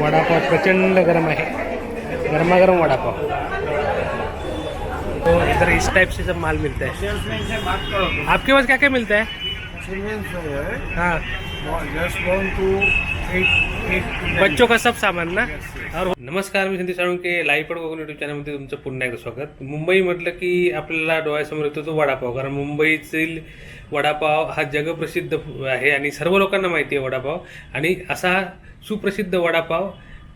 वडापाव प्रचंड गरम आहे. गरमागरम वडापाव. हो, तो इधर इस टाइप से सब माल मिलता है आपके पास क्या क्या मिलता है. हाँ बच्चों का सब सामान ना? और नमस्कार मी संदीप साळुंके लाईव्ह पड कोकण युट्यूब चॅनलमध्ये तुमचं पुन्हा एकदा स्वागत. मुंबई म्हटलं की आपल्याला डोळ्यासमोर येतो तो वडापाव कारण मुंबईतील वडापाव हा जगप्रसिद्ध आहे आणि सर्व लोकांना माहिती आहे वडापाव. आणि असा सुप्रसिद्ध वडापाव.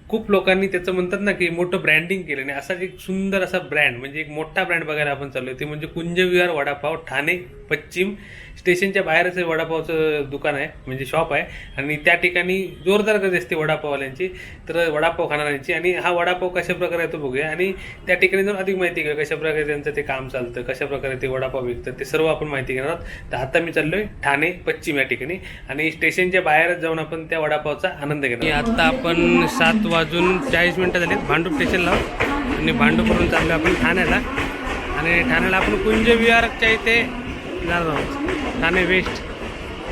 खूप लोकांनी त्याचं म्हणतात ना की मोठं ब्रँडिंग केलं आणि असाच एक सुंदर असा ब्रँड म्हणजे एक मोठा ब्रँड बघायला आपण चाललो ते म्हणजे कुंजविहार वडापाव ठाणे. पश्चिम स्टेशनच्या बाहेरच हे वडापावचं दुकान आहे म्हणजे शॉप आहे. आणि त्या ठिकाणी जोरदार गर्दी असते वडापाववाल्यांची. तर वडापाव खाणाऱ्यांची. आणि हा वडापाव कशा प्रकारे तो बघूया. आणि त्या ठिकाणी जाऊन अधिक माहिती घेऊया कशा प्रकारे त्यांचं ते काम चालतं कशा प्रकारे ते वडापाव विकतात ते सर्व आपण माहिती घेणार आहोत. तर आता मी चाललोय ठाणे पश्चिम या ठिकाणी. आणि स्टेशनच्या बाहेरच जाऊन आपण त्या वडापावचा आनंद घेणार आता आपण सात वाजून चाळीस मिनटं झालीत भांडूप स्टेशनला. आणि भांडूपवरून चाललो आपण ठाण्याला. आणि ठाण्याला आपण कुंज विहारच्या इथे जाणार आहोत ठाणे वेस्ट.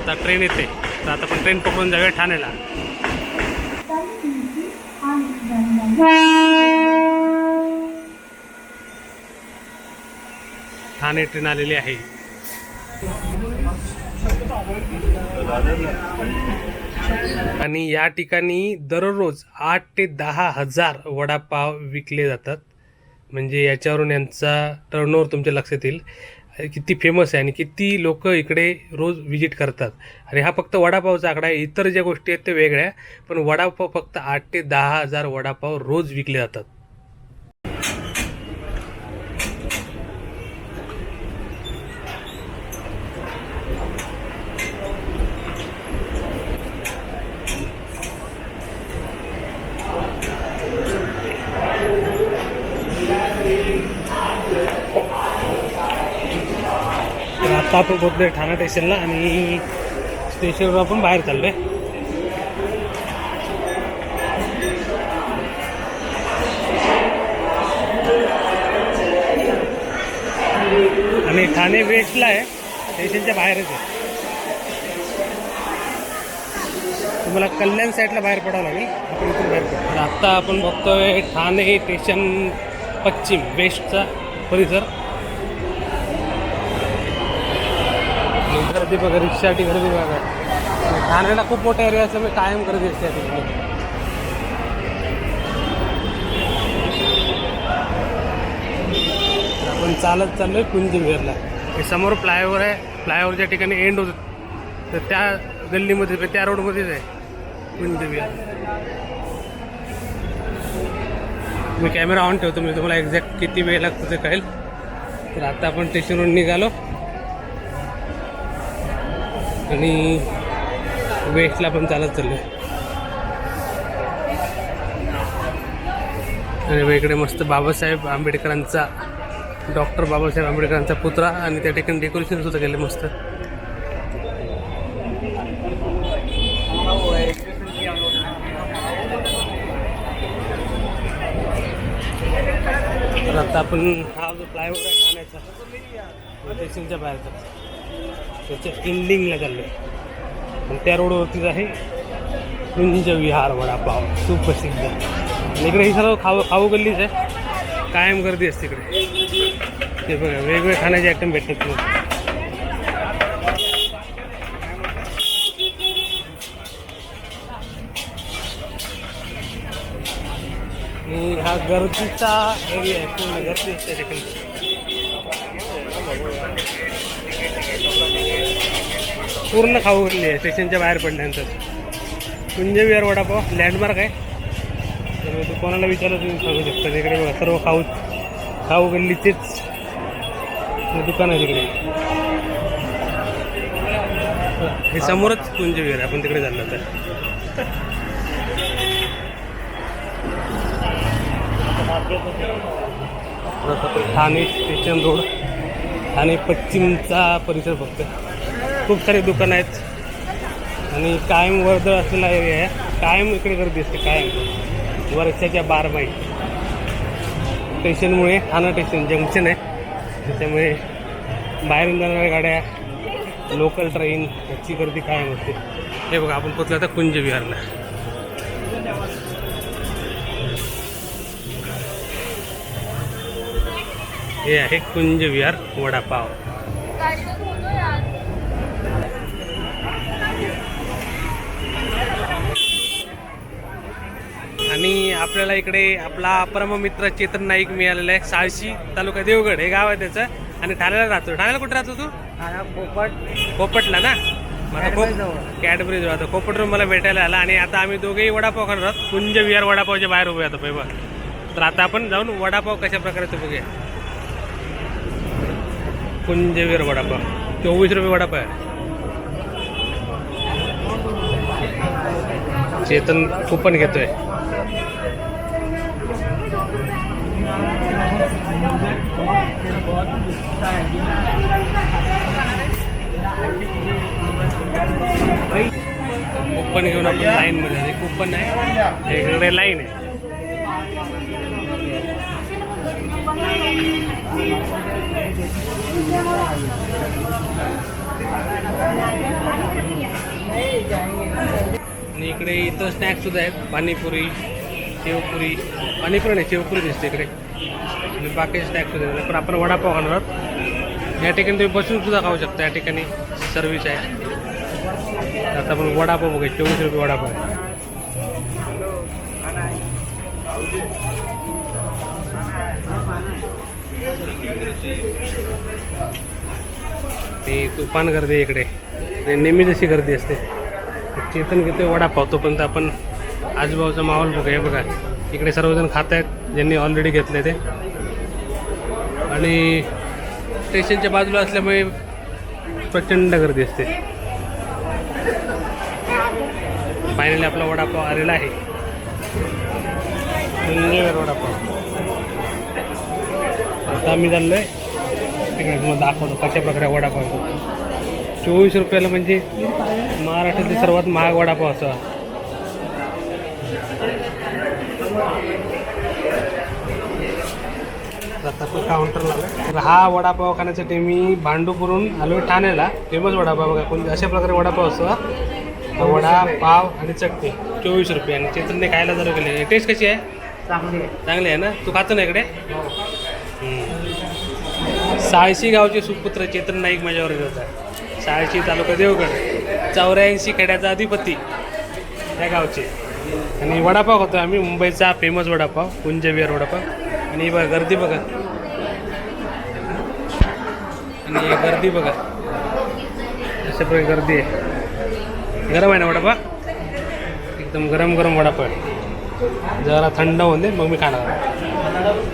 आता ट्रेन येते. तर आता पण ट्रेन पकडून जाऊया ठाण्याला. ठाणे ट्रेन आलेली आहे. आणि या ठिकाणी दररोज आठ ते दहा हजार वडापाव विकले जातात. म्हणजे याच्यावरून यांचा टर्नओव्हर तुमच्या लक्षात येईल. किती फेमस आहे आणि किती लोक इकडे रोज व्हिजिट करतात. आणि हा फक्त वडापावचा आकडा आहे. इतर ज्या गोष्टी आहेत त्या वेगळ्या पण वडापाव फक्त आठ ते दहा हजार वडापाव रोज विकले जातात. तर आता आपण ठाणा स्टेशनला आणि स्टेशनवर आपण बाहेर चाललोय. आणि ठाणे वेस्टला आहे स्टेशनच्या बाहेरच आहे. तुम्हाला कल्याण साईडला बाहेर पडावं लागेल आपण इथून बाहेर पडतो आत्ता आपण बघतोय ठाणे स्टेशन पश्चिम वेस्टचा परिसर. गर्दी बघा रिक्षासाठी गर्दी बघा. ठाण्याला खूप मोठा एरिया असल्यामुळे कायम गर्दी असते या ठिकाणी. आपण चालत चाललोय कुंज विहारला. हे समोर फ्लायओव्हर आहे. फ्लायओव्हरच्या ठिकाणी एंड होत तर त्या गल्लीमध्ये त्या रोडमध्येच आहे कुंज मी कॅमेरा ऑन ठेवतो म्हणजे तुम्हाला एक्झॅक्ट किती वेळ लागतो ते कळेल. तर आता आपण स्टेशनवरून निघालो. आणि वेस्टला पण चालत चाललो. आणि वेगळे मस्त बाबासाहेब आंबेडकरांचा डॉक्टर बाबासाहेब आंबेडकरांचा पुतळा आणि त्या ठिकाणी डेकोरेशन सुद्धा केलं मस्त. तर आता आपण हा जो फ्लायओव्हर आहे ठाण्याचा स्टेशनच्या बाहेरचा त्याच्या एंडिंगला चाललो आहे आणि त्या रोडवरतीच आहे. कुंज विहार वडापाव. सुप्रसिद्ध. आणि इकडे ही सर्व खाऊ खाऊ गल्लीच आहे. कायम गर्दी असते इकडे. ते बघा वेगवेगळे खाण्याचे आयटम भेटतात तुम्हाला हा गर्दीचा एरिया आहे. पूर्ण गर्दी असते तिकडे. पूर्ण खाऊ गल्ली आहे. स्टेशनच्या बाहेर पडल्यानंतर. कुंजविहार वडापाव. लँडमार्क आहे. तर तू कोणाला विचारलं तुम्ही सांगू शकता. तिकडे बघा सर्व खाऊ खाऊ गल्लीचेच दुकान आहे तिकडे. हे समोरच कुंजविहार आहे. आपण तिकडे झालं तर ठाणे स्टेशन रोड ठाणे पश्चिमचा परिसर फक्त खूप सारे दुकानं आहेत. आणि कायम वर्दळ असलेला एरिया आहे. कायम इकडे गर्दी असते कायम. वर्षाच्या बारमाही स्टेशनमुळे ठाणा स्टेशन जंक्शन आहे. त्याच्यामुळे बाहेरून जाणाऱ्या गाड्या लोकल ट्रेन याची गर्दी कायम असते हे बघा आपण पोचलो आता कुंज विहारला हे आहे कुंज विहार वडापाव. आपल्याला इकडे आपला परममित्र चेतन नाईक मिळालेला आहे. साळशी तालुका देवगड हे गाव आहे त्याचं. आणि ठाण्याला राहतो. ठाण्याला कुठे राहतो तू? पोपट. पोपटला ना? आता कोप कॅडबरी जवळ. आता कोपटवरून मला भेटायला आला आणि आता आम्ही दोघेही वडापाव खाणार आहोत. कुंज विहार वडापावच्या बाहेर उभे आता पैबा तर आता आपण जाऊन वडापाव कशा प्रकारे तो बघूया. कुंज विहार वडापाव. चोवीस रुपये वडापाव आहे. चेतन कुपन घेतोय कुपन लाईन मध्ये आहे. कुपन आहे इकडे लाईन आहे. आणि इकडे इतर स्नॅक्स सुद्धा आहेत. पाणीपुरी शेवपुरी. पाणीपुरी नाही शेवपुरी दिसते इकडे. आणि बाकीचे स्नॅक्स सुद्धा पण आपण वडापाव खाणार आहोत. या ठिकाणी तुम्ही बसून सुद्धा खाऊ शकता. या ठिकाणी सर्विस आहे. आता आपण वडापाव बघाय चोवीस रुपये वडापाव आहे. ते तुफान गर्दी आहे इकडे. आणि नेहमी जशी गर्दी असते. चेतन घेते वडापाव तोपर्यंत आपण आजूबाजूचा माहोल बघूया. बघा इकडे सर्वजण खात आहेत ज्यांनी ऑलरेडी घेतले ते. आणि स्टेशनच्या बाजूला असल्यामुळे प्रचंड गर्दी असते. फायनली आपला वडापाव आलेला आहे. वडापाव. आता आम्ही चाललोय. तिकडे तुम्हाला दाखवतो कशा प्रकारे वडापाव येतो. चोवीस रुपयाला म्हणजे महाराष्ट्रातील सर्वात महाग वडापाव असा. आता काउंटर लावला तर हा वडापाव खाण्यासाठी मी भांडूपुरून आलो ठाण्याला. फेमस वडापाव बघा कोणत्या अशा प्रकारे वडापाव असतो वडा पाव आणि चटणी. चोवीस रुपये. आणि चेतनने खायला चालू केले टेस्ट कशी आहे? चांगली आहे. चांगली आहे ना? तू खातो ना इकडे? हम्म. साळशी गावचे सुपुत्र चेतन नाईक माझ्यावर होता साळशी तालुका देवगड. चौऱ्याऐंशी खेड्याचा अधिपती त्या गावचे. आणि वडापाव खातो आम्ही. मुंबईचा फेमस वडापाव कुंजविहार वडापाव. आणि ही बघा गर्दी बघा. आणि ही गर्दी बघा. अशा प्रकारे गर्दी आहे. गरम आहे ना वडापाव? एकदम गरम गरम वडापाव आहे. जरा थंड होऊन दे मग मी खाणार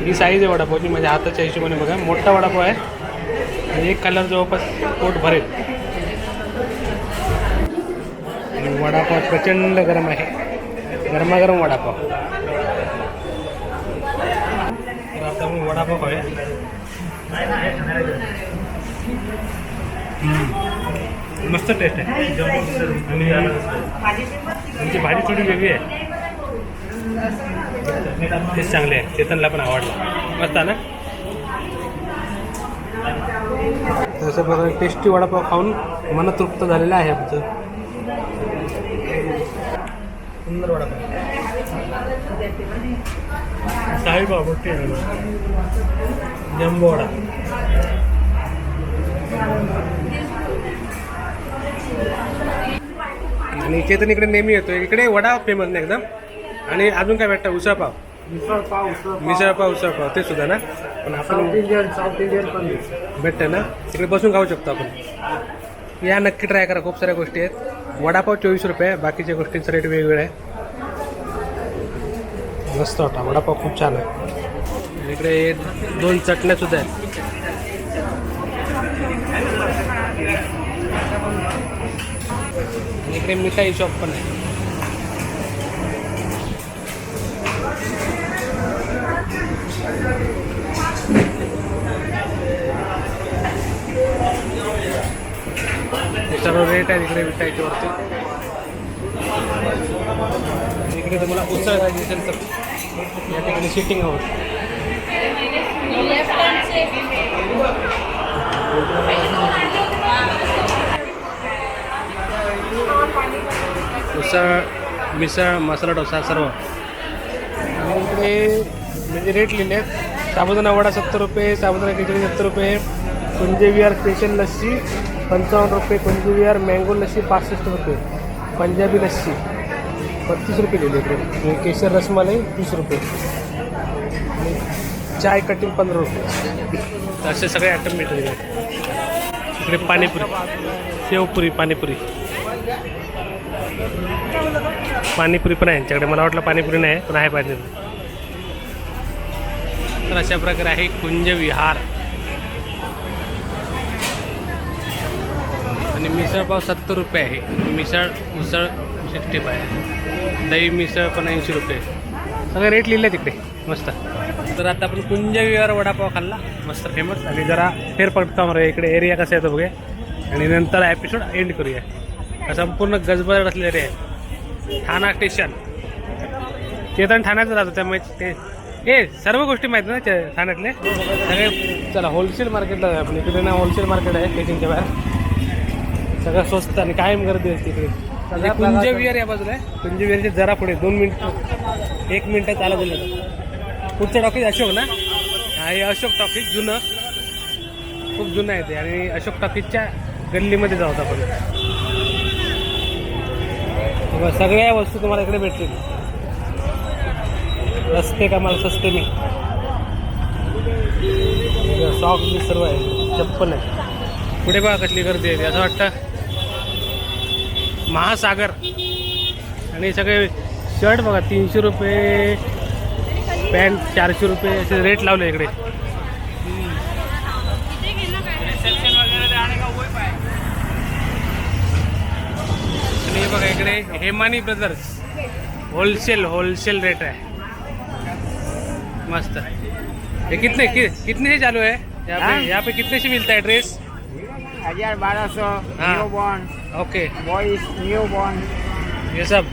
ही साईज आहे वडापावची म्हणजे माझ्या हाताच्या हिशोबाने बघा मोठा वडापाव आहे. आणि एक कलर जवळपास पोट भरेल. आणि वडापाव प्रचंड गरम आहे. गरमागरम वडापाव. तर आता मी वडापाव खाऊया. मस्त टेस्ट आहे. आणि त्यांची भाजी थोडी वेगळी आहे. तेच चांगले आहे. चेतनला पण आवडलं. मस्त आहे ना? तसं प्रकारे टेस्टी वडापाव खाऊन मन तृप्त झालेलं आहे आमचं. सुंदर वडापाव. साईबाबा मोठी जम्बो वडा. आणि चेतन इकडे नेहमी येतो इकडे वडा फेमस नाही एकदम. आणि अजून काय भेटतं? उसळपाव मिसळ पाव उसळ मिसळपाव उसळपाव ते सुद्धा ना? पण आपण साऊथ इंडियन साऊथ इंडियन पण भेटतं ना? तिकडे बसून खाऊ शकतो आपण. या नक्की ट्राय करा. खूप साऱ्या गोष्टी आहेत. वडापाव चोवीस रुपये. बाकीच्या गोष्टींचा रेट वेगवेगळा आहे. मस्त होता. वडापाव खूप छान आहे. इकडे दोन चटण्या सुद्धा आहेत. इकडे मिठाई शॉप पण आहे. सर्व रेट आहे इकडे मिठाईच्या वरती. इकडे तुम्हाला उत्साह खायची असेल तर. या ठिकाणी सिटिंग हवं. उसळ मिसळ मसाला डोसा सर्व. आणि इकडे म्हणजे रेट लिहिले आहेत. साबुदाणा वडा सत्तर रुपये साबुदाणा खिचडी सत्तर रुपये कुंजे विहार स्पेशल लस्सी पंचावन्न रुपये कुंजे विहार मँगो लस्सी पासष्ट रुपये पंजाबी लस्सी बत्तीस रुपये दिले इकडे. केशर रसमलाई तीस रुपये. आणि चाय कटिंग पंधरा रुपये. असे सगळे आयटम इकडे इकडे पाणीपुरी शेवपुरी पाणीपुरी. पाणीपुरी पण आहे यांच्याकडे. मला वाटलं पाणीपुरी नाही पण आहे पाणीपुरी. तर अशा प्रकारे आहे कुंज विहार. आणि मिसळपाव सत्तर रुपये आहे. मिसळ उसळ सिक्स्टी फाय दही मिसळ पण ऐंशी रुपये. सगळं रेट लिहिले तिकडे मस्त. तर आता आपण कुंज विहार वडापाव खाल्ला. मस्त फेमस आणि जरा फेरपटका मरे इकडे एरिया कसा येतो बघूया. आणि नंतर एपिसोड एंड करूया. संपूर्ण गजबजट असलेला आहे ठाणा स्टेशन चेतन ठाण्याचं राहतो त्यामुळे ते ए सर्व गोष्टी माहीत ना ते ठाण्यातले? सगळे चला होलसेल मार्केटला आपण. इकडे ना होलसेल मार्केट आहे स्टेशनच्या बाहेर. सगळं स्वस्त आणि कायम गर्दी असते इकडे. म्हणजे कुंज विहार या बाजूला आहे. कुंज विहारचे जरा पुढे दोन मिनिट एक मिनिटात चालत गेलं पुढचं टॉकीज अशोक ना? हा हे अशोक टॉकीज जुनं. खूप जुनं आहे ते. आणि अशोक टॉकीजच्या गल्लीमध्ये जाऊ आपण. सगळ्या वस्तू तुम्हाला इकडे भेटतील. रस्ते का मला सस्ते मी सॉक बी सर्व आहे चप्पल आहे पुढे बघा कसली गर्दी आहे. असं वाटतं. महासागर. आणि सगळे शर्ट बघा तीनशे रुपये. पॅन्ट चारशे रुपये. असे रेट लावले इकडे. आणि हे बघा इकडे. Hemani brothers. Wholesale wholesale rate है मस्त. ये कितने कि, कितने से चालू है यहाँ हाँ? पे यहाँ पे कितने से मिलता है ड्रेस हजार बारह सौ हाँ। New born okay boys new born हे सब.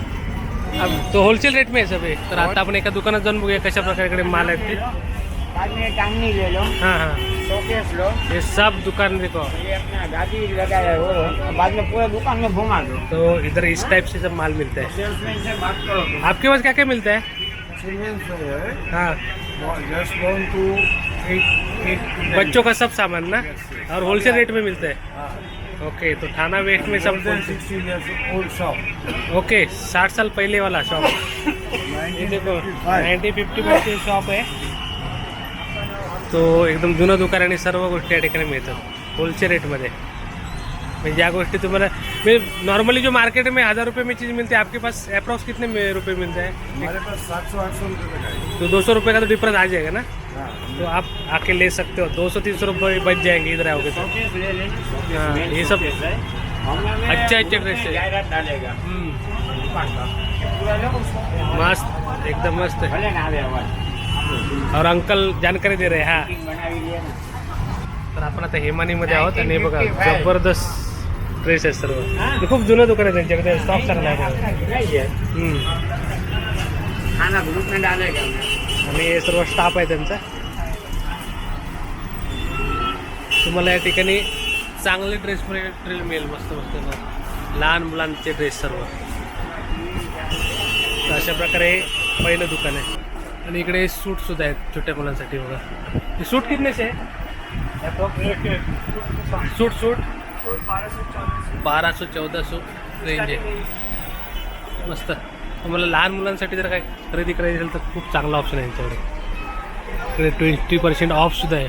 अब तो होलसेल रेट में है सब हे तर आता आपण एका दुकानात जाऊन बघूया कशा प्रकारे माल आहेत ते. में हाँ हाँ. शोकेस लो ये सब दुकान देखो ये अपना गाड़ी लगाया है वो बाद में पूरे दुकान में घुमा दो तो इधर इस टाइप से सब माल मिलता है सेल्समैन से बात करो आपके पास क्या क्या मिलता है है हाँ टू बच्चों का सब सामान ना और होलसेल रेट में मिलता है ओके तो थाना वेस्ट में सब ओल्ड शॉप ओके साठ साल पहले वाला शॉप ये देखो नाईन्टी फिफ्टी शॉप आहे तो एकदम जुनं दुकान आणि सर्व गोष्टी या ठिकाणी मिळतात होलसेल रेटमध्ये म्हणजे ज्या गोष्टी तुम्हाला म्हणजे नॉर्मली जो मार्केट में हज़ार रुपये में चीज़ मिलती है आपके पास अप्रॉक्स कितने रुपये मिलता है हमारे पास सात सौ आठ सौ रुपये तो दो सौ रुपये का तो डिफरेंस आ जाएगा ना? हाँ। तो आप आके ले सकते हो दो सौ तीन सौ रुपये बच जाएँगे इधर आओगे तो। हाँ, ये सब में अच्छे अच्छे में ड्रेस है। हम्म, मस्त एकदम मस्त है। और अंकल जानकारी दे रहे हा तर आपण आता हेमानीमध्ये आहोत आणि हे बघा जबरदस्त ड्रेस आहे सर्व. ते खूप जुनं दुकान आहे त्यांच्याकडे स्टॉक चांगला आहे आणि हे सर्व स्टाफ आहे त्यांचा. तुम्हाला या ठिकाणी चांगले ड्रेस मिळेल मिळेल मस्त मस्त लहान मुलांचे ड्रेस सर्व. तर अशा प्रकारे पहिलं दुकान आहे. आणि इकडे सूट सुद्धा आहेत छोट्या मुलांसाठी बघा. हे सूट कितनेचे आहे? सूट सूट? बारा सो चौदा सो रेंज आहे. मस्त. तुम्हाला लहान मुलांसाठी जर काय खरेदी करायची असेल तर खूप चांगला ऑप्शन आहे यांच्याकडे. इकडे ट्वेंटी पर्सेंट ऑफसुद्धा आहे.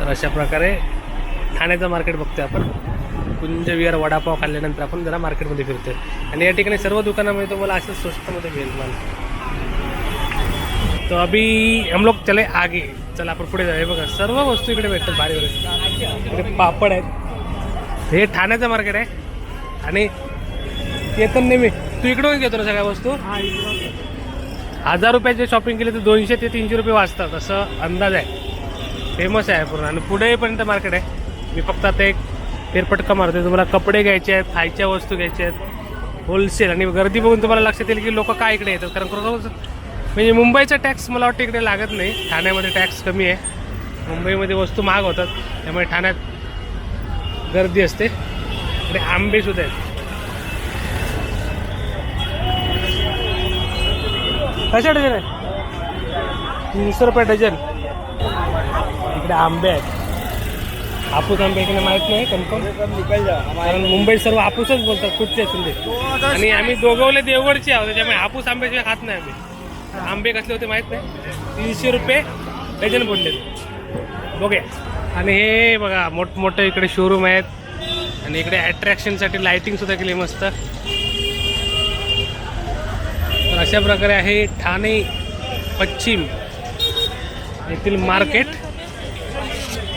तर अशा प्रकारे ठाण्याचं मार्केट बघतोय आपण. कुंज विहार वडापाव खाल्ल्यानंतर आपण जरा मार्केटमध्ये फिरतोय. आणि या ठिकाणी सर्व दुकानामध्ये तुम्हाला असं स्वस्तमध्ये मिळेल. माल तो अभी हम लोग चले आगे. चला आपण पुढे जाऊया. बघा सर्व वस्तू इकडे भेटतात भारी भारी इकडे पापड आहेत. हे ठाण्याचं मार्केट आहे. आणि येतं नेहमी तू इकडून घेतो ना सगळ्या वस्तू? हजार रुपयाचे शॉपिंग केले तर दोनशे ते तीनशे रुपये वाचतात. असं अंदाज आहे. फेमस आहे पूर्ण. आणि पुढेपर्यंत मार्केट आहे. मी फक्त आता एक फेरपटका मारतोय. तुम्हाला कपडे घ्यायचे आहेत खायच्या वस्तू घ्यायच्या आहेत. होलसेल आणि गर्दी बघून तुम्हाला लक्षात येईल की लोक काय इकडे येतात. कारण खरोखर म्हणजे, म्हणजे मुंबईचा टॅक्स मला वाटतं इकडे लागत नाही. ठाण्यामध्ये टॅक्स कमी आहे. मुंबईमध्ये वस्तू महाग होतात. त्यामुळे ठाण्यात गर्दी असते. इकडे आंबेसुद्धा आहेत. कशा डझन आहे? तीनशे रुपये डझन. इकडे आंबे आहेत. हापूस आंबे की माहीत नाही कन्फर्म कारण मुंबईत सर्व हापूसच बोलतात कुठचे असून ते आणि आम्ही दोघवले देवगडचे आहोत त्याच्यामुळे हापूस आंब्याशिवाय खात नाही आम्ही. आंबे कसले होते माहीत नाही? तीनशे रुपये डझन बोलले. बघूया. आणि हे बघा मोठमोठे इकडे शोरूम आहेत. आणि इकडे अट्रॅक्शनसाठी लायटिंगसुद्धा केली मस्त. तर अशा प्रकारे आहे ठाणे पश्चिम येथील मार्केट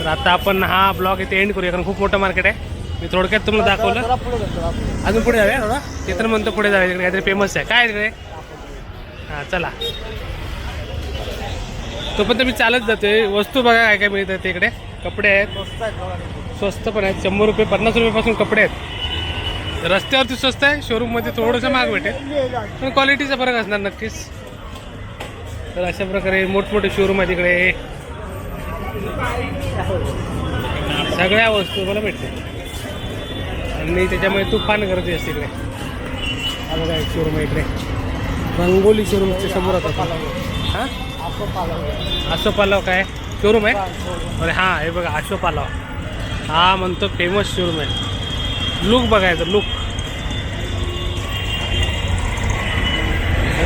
तर आता आपण हा ब्लॉग इथे एंड करूया कारण खूप मोठं मार्केट आहे. मी थोडक्यात तुम्हाला दाखवलं. अजून पुढे जाऊया थोडा. ते तर म्हणतो पुढे जाऊया तिकडे काहीतरी फेमस आहे. काय आहे तिकडे हां चला. तोपर्यंत मी चालत जातोय वस्तू बघा काय काय मिळतात तिकडे कपडे आहेत. स्वस्त पण आहेत. शंभर रुपये पन्नास रुपयापासून कपडे आहेत. रस्त्यावरती स्वस्त आहे शोरूममध्ये थोडंसं महाग भेटेल. पण क्वालिटीचा फरक असणार नक्कीच. तर अशा प्रकारे मोठमोठे शोरूम आहेत इकडे. सगळ्या वस्तू मला भेटते आणि त्याच्यामुळे तू पान गर्दी असते इकडे आलं बघा शोरूम आहे इकडे. रंगोली शोरूमच्या समोर होता हां? आसोपालव काय? शोरूम आहे? अरे हां हे बघा आशोपालव हा म्हणतो फेमस शोरूम आहे. लुक बघायचं लुक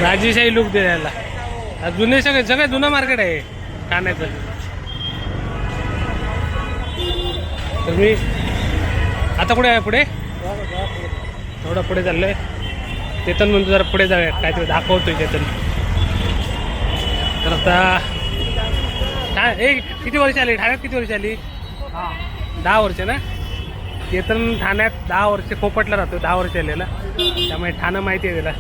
राजेशाही लुक द्यायला जुने सगळे सगळं जुनं मार्केट आहे ठाण्याचं तर मी आता कुठे आहे पुढे? थोडं पुढे चाललं आहे चेतन म्हणतो जरा पुढे जाऊया काहीतरी दाखवतोय चेतन. तर आता ठा ए किती वर्ष आली? ठाण्यात किती वर्ष आली? दहा वर्ष ना? चेतन ठाण्यात दहा वर्ष पोपटला राहतो दहा वर्ष आलेला. त्यामुळे ठाणं माहिती आहे त्याला.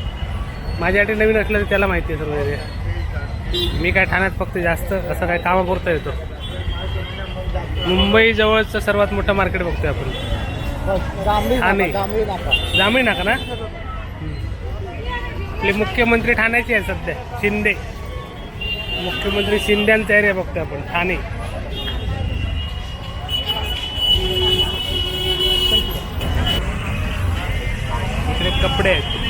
माझ्यासाठी नवीन असलं तर त्याला माहिती आहे सर्व. area. मी काय ठाण्यात फक्त जास्त असं काय कामापुरतं येतो मुंबई जवळचं सर्वात मोठं मार्केट बघतोय आपण. ठाणे. जांभळी नाका ना? आपले मुख्यमंत्री ठाण्याचे आहे सध्या शिंदे. मुख्यमंत्री शिंद्यांचा एरिया बघतोय आपण ठाणे. इकडे कपडे आहेत.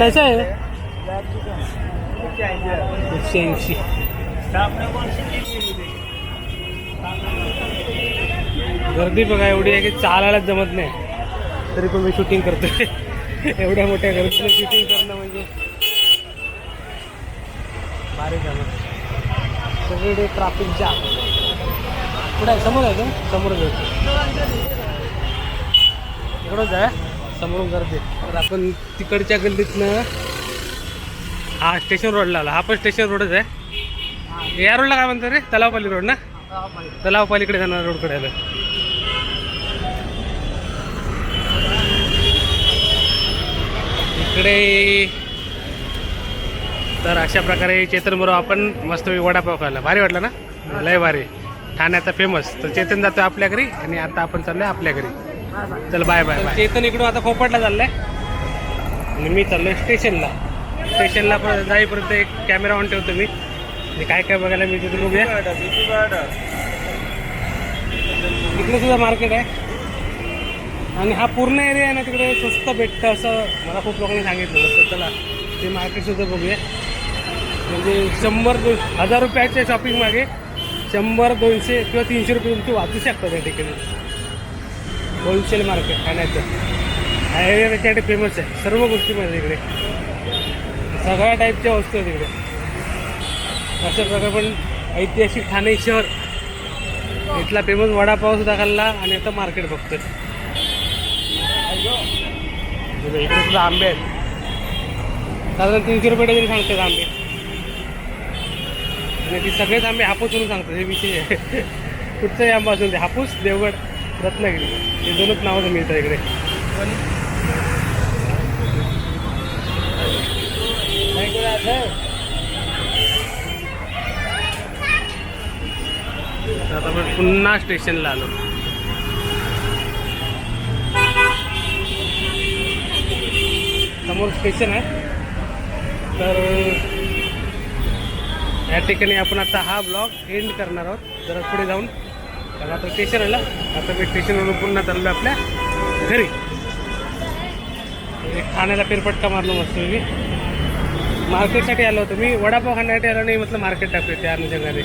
कसं आहे एकशे ऐंशी. गर्दी बघा एवढी आहे की चालायलाच जमत नाही. तरी पण मी शूटिंग करतोय. एवढ्या मोठ्या गर्दीला शूटिंग करणं म्हणजे. भारी झालं. सगळीकडे ट्राफिक जाम कुठं आहे? समोर आहे का? समोर आहे. इकडंच आहे. समोरून गर्दी. तर आपण तिकडच्या गल्लीतनं हा स्टेशन रोडला आला. हा पण स्टेशन रोडच आहे. या रोडला काय म्हणतात रे? तलावपाली रोड ना? तलावपालीकडे जाणार रोडकडे आलं इकडे तर अशा प्रकारे चेतन बरोबर आपण मस्त वडापाव खायला भारी वाटलं ना? लय भारी. ठाण्याचा फेमस तर चेतन जातो आपल्या घरी आणि आता आपण चाललोय आपल्या घरी. चल बाय बाय बाय चेतन इकडून आता खोपटला चाललाय. आणि मी चाललोय स्टेशनला स्टेशनला जाईपर्यंत एक कॅमेरा ऑन ठेवतो मी. म्हणजे काय काय बघायला मी तिथे बघूया. इकडे सुद्धा मार्केट आहे. आणि हा पूर्ण एरिया आहे ना तिकडे स्वस्त भेटतं असं मला खूप लोकांनी सांगितलं. तर चला ते मार्केटसुद्धा बघूया. म्हणजे शंभर दोन हजार रुपयाच्या शॉपिंग मागे शंभर दोनशे किंवा तीनशे रुपये तुमची वाचू शकतात त्या ठिकाणी. होलसेल मार्केट खाण्याचं हा एरिया त्याच्यासाठी फेमस आहे. सर्व गोष्टी मिळतात इकडे. सगळ्या टाईपच्या वस्तू आहेत तिकडे अशा प्रकारे पण ऐतिहासिक ठाणे शहर. इथला फेमस वडापाव सुद्धा खाल्ला आणि आता मार्केट बघतोय. इकडे सुद्धा आंबे आहेत. साधारण तीनशे रुपये डझन सांगतात आंबे. आणि ती सगळेच आंबे हापूस म्हणून सांगतात हे विषय आहे. कुठचाही आंबा असून ते हापूस देवगड रत्नागिरी हे दोनच नावाचं मिळतं इकडे तर आता आपण पुन्हा स्टेशनला आलो. समोर स्टेशन आहे. तर या ठिकाणी आपण आता हा ब्लॉग एंड करणार आहोत. जरा पुढे जाऊन कारण आता स्टेशन आलं. आता मी स्टेशनवरून पुन्हा चाललो आपल्या घरी. ठाण्याला फेरफटका मारलो मस्त मी मार्केटसाठी आलो होतो. मी वडापाव खाण्यासाठी आलो नाही म्हटलं मार्केट टाकतो त्या अनुषंगाने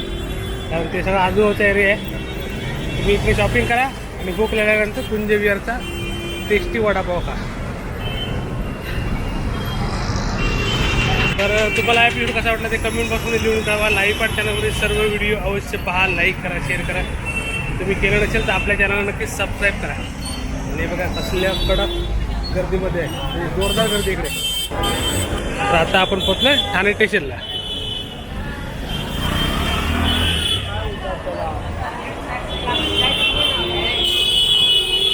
कारण ते सगळं आजूबाजूचा एरिया आहे. तुम्ही इकडे शॉपिंग करा आणि भूक लागल्यानंतर कुंज विहारचा टेस्टी वडापाव खा. तर तुम्हाला हा व्हिडिओ कसा वाटला ते कमेंट बॉक्समध्ये लिहून जावा लाईव्ह पाठ चॅनलमध्ये सर्व व्हिडिओ अवश्य पहा. लाईक करा शेअर करा. तुम्ही केलं नसेल तर आपल्या चॅनलला नक्कीच सबस्क्राईब करा. आणि बघा कसल्या कडक गर्दीमध्ये आहे. म्हणजे जोरदार गर्दी इकडे. तर आता आपण पोहोचलोय ठाणे स्टेशनला